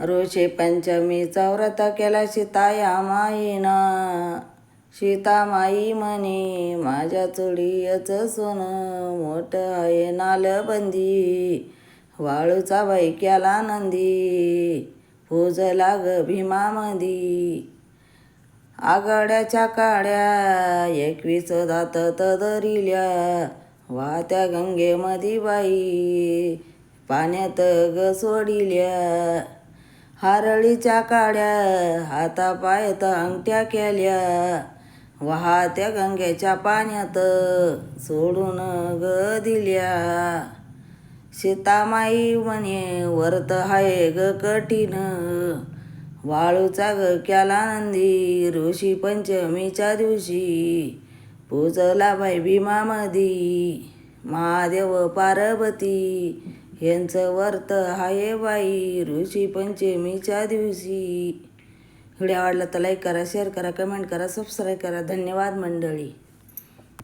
ऋषे पंचमीचा व्रत केला सीताया माईना सीता माई म्हणे माझ्या चुडीयचं सोनं मोठं आहे नालबंदी. वाळूचा बाई केला नंदी. पूजला भीमा भीमामंदी. आघाड्याच्या काड्या एकवीस दात तदरिल्या. वाहत्या गंगेमधी बाई पाण्यात ग सोडिल्या. हारळीच्या काड्या हातापायात अंगठ्या केल्या. वाहत्या गंगेच्या पाण्यात सोडून ग दिल्या. सीतामाई म्हणे व्रत हाय ग कठीण. वाळूचा ग केला नंदी ऋषी पंचमीच्या दिवशी. पूजला बाई भीमामधी महादेव पार्वती. यांचं वर्त हाये बाई ऋषी पंचमीच्या दिवशी. व्हिडिओ आवडला तर लाईक करा शेअर करा कमेंट करा सबस्क्राईब करा. धन्यवाद मंडळी.